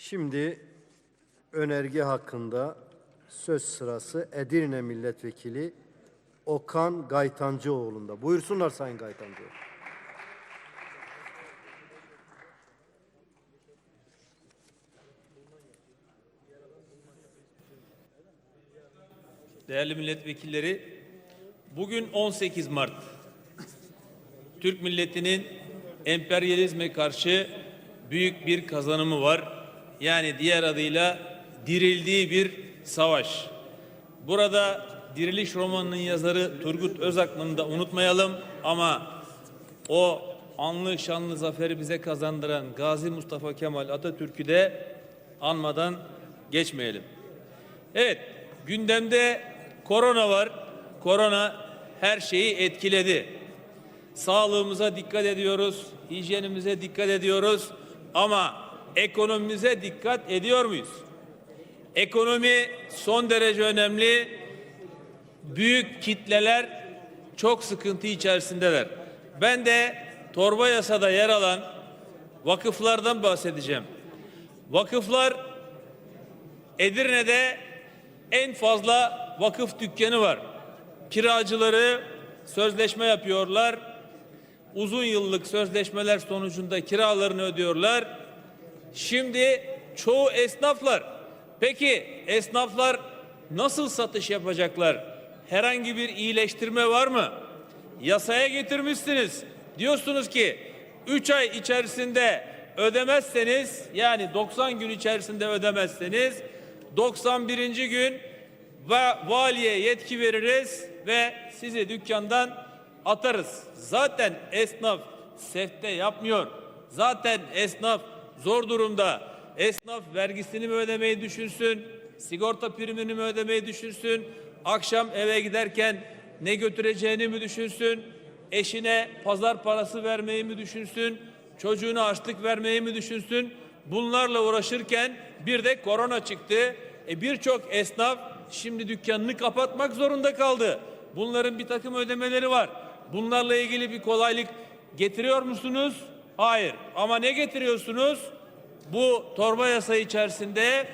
Şimdi önerge hakkında söz sırası Edirne Milletvekili Okan Gaytancıoğlu'nda. Buyursunlar Sayın Gaytancıoğlu. Değerli milletvekilleri, bugün 18 Mart. Türk milletinin emperyalizme karşı büyük bir kazanımı var. Yani diğer adıyla dirildiği bir savaş. Burada Diriliş romanının yazarı Turgut Özakman'ı da unutmayalım ama o anlı şanlı zaferi bize kazandıran Gazi Mustafa Kemal Atatürk'ü de anmadan geçmeyelim. Evet, gündemde korona var. Korona her şeyi etkiledi. Sağlığımıza dikkat ediyoruz, hijyenimize dikkat ediyoruz ama ekonomimize dikkat ediyor muyuz? Ekonomi son derece önemli. Büyük kitleler çok sıkıntı içerisindeler. Ben de torba yasada yer alan vakıflardan bahsedeceğim. Vakıflar Edirne'de en fazla vakıf dükkanı var. Kiracıları sözleşme yapıyorlar. Uzun yıllık sözleşmeler sonucunda kiralarını ödüyorlar. Şimdi çoğu esnaflar. Peki esnaflar nasıl satış yapacaklar? Herhangi bir iyileştirme var mı? Yasaya getirmişsiniz. Diyorsunuz ki 3 ay içerisinde ödemezseniz yani 90 gün içerisinde ödemezseniz 91. gün ve valiye yetki veririz ve sizi dükkandan atarız. Zaten esnaf sefte yapmıyor. Zaten esnaf zor durumda. Esnaf vergisini mi ödemeyi düşünsün, sigorta primini mi ödemeyi düşünsün, akşam eve giderken ne götüreceğini mi düşünsün, eşine pazar parası vermeyi mi düşünsün, çocuğuna açlık vermeyi mi düşünsün? Bunlarla uğraşırken bir de korona çıktı. E birçok esnaf şimdi dükkanını kapatmak zorunda kaldı. Bunların bir takım ödemeleri var. Bunlarla ilgili bir kolaylık getiriyor musunuz? Hayır. Ama ne getiriyorsunuz? Bu torba yasa içerisinde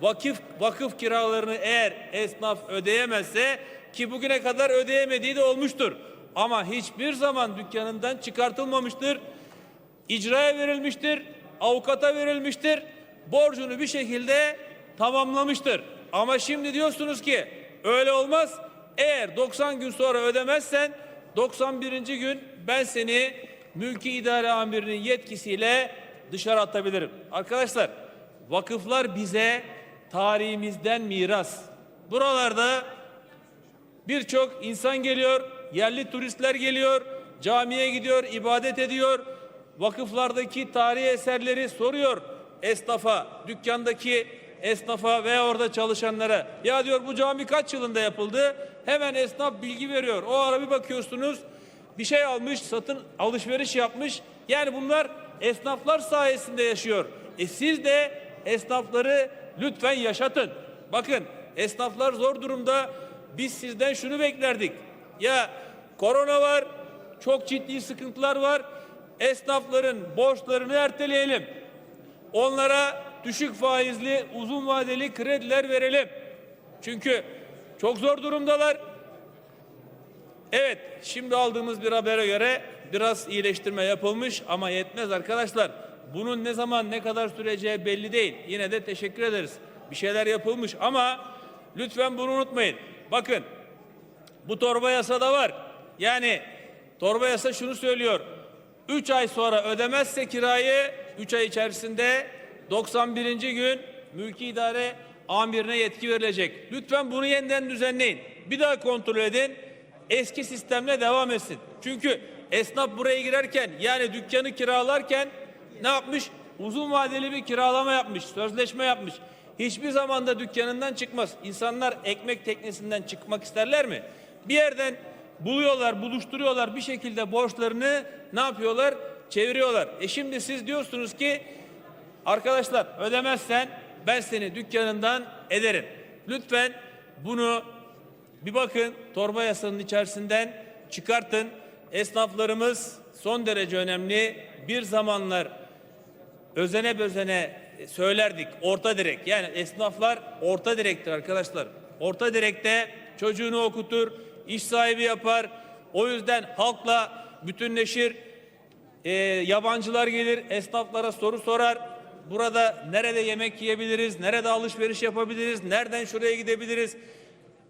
vakıf vakıf kiralarını eğer esnaf ödeyemezse ki bugüne kadar ödeyemediği de olmuştur. Ama hiçbir zaman dükkanından çıkartılmamıştır. İcraya verilmiştir, avukata verilmiştir. Borcunu bir şekilde tamamlamıştır. Ama şimdi diyorsunuz ki öyle olmaz. Eğer 90 gün sonra ödemezsen 91. gün ben seni mülki idare amirinin yetkisiyle dışarı atabilirim. Arkadaşlar vakıflar bize tarihimizden miras. Buralarda birçok insan geliyor, yerli turistler geliyor, camiye gidiyor, ibadet ediyor. Vakıflardaki tarihi eserleri soruyor esnafa, dükkandaki esnafa veya orada çalışanlara. Ya diyor bu cami kaç yılında yapıldı? Hemen esnaf bilgi veriyor. O ara bir bakıyorsunuz bir şey almış, satın alışveriş yapmış. Yani bunlar esnaflar sayesinde yaşıyor. E siz de esnafları lütfen yaşatın. Bakın esnaflar zor durumda. Biz sizden şunu beklerdik. Ya korona var, çok ciddi sıkıntılar var. Esnafların borçlarını erteleyelim. Onlara düşük faizli, uzun vadeli krediler verelim. Çünkü çok zor durumdalar. Evet, şimdi aldığımız bir habere göre biraz iyileştirme yapılmış ama yetmez arkadaşlar. Bunun ne zaman ne kadar süreceği belli değil. Yine de teşekkür ederiz. Bir şeyler yapılmış ama lütfen bunu unutmayın. Bakın bu torba yasada var. Yani torba yasa şunu söylüyor. 3 ay sonra ödemezse kirayı 3 ay içerisinde 91. gün mülki idare amirine yetki verilecek. Lütfen bunu yeniden düzenleyin. Bir daha kontrol edin. Eski sistemle devam etsin. Çünkü esnaf buraya girerken yani dükkanı kiralarken ne yapmış? Uzun vadeli bir kiralama yapmış, sözleşme yapmış. Hiçbir zamanda dükkanından çıkmaz. İnsanlar ekmek teknesinden çıkmak isterler mi? Bir yerden buluyorlar, buluşturuyorlar bir şekilde borçlarını ne yapıyorlar? Çeviriyorlar. E şimdi siz diyorsunuz ki arkadaşlar ödemezsen ben seni dükkanından ederim. Lütfen bunu bir bakın torba yasanın içerisinden çıkartın. Esnaflarımız son derece önemli. Bir zamanlar özene bözene söylerdik orta direk. Yani esnaflar orta direktir arkadaşlar. Orta direkte çocuğunu okutur, iş sahibi yapar. O yüzden halkla bütünleşir. E, yabancılar gelir, esnaflara soru sorar. Burada nerede yemek yiyebiliriz, nerede alışveriş yapabiliriz, nereden şuraya gidebiliriz,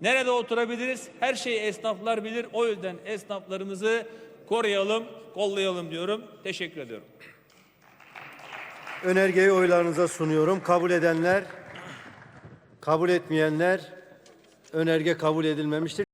nerede oturabiliriz? Her şeyi esnaflar bilir. O yüzden esnaflarımızı koruyalım, kollayalım diyorum. Teşekkür ediyorum. Önergeyi oylarınıza sunuyorum. Kabul edenler, kabul etmeyenler önerge kabul edilmemiştir.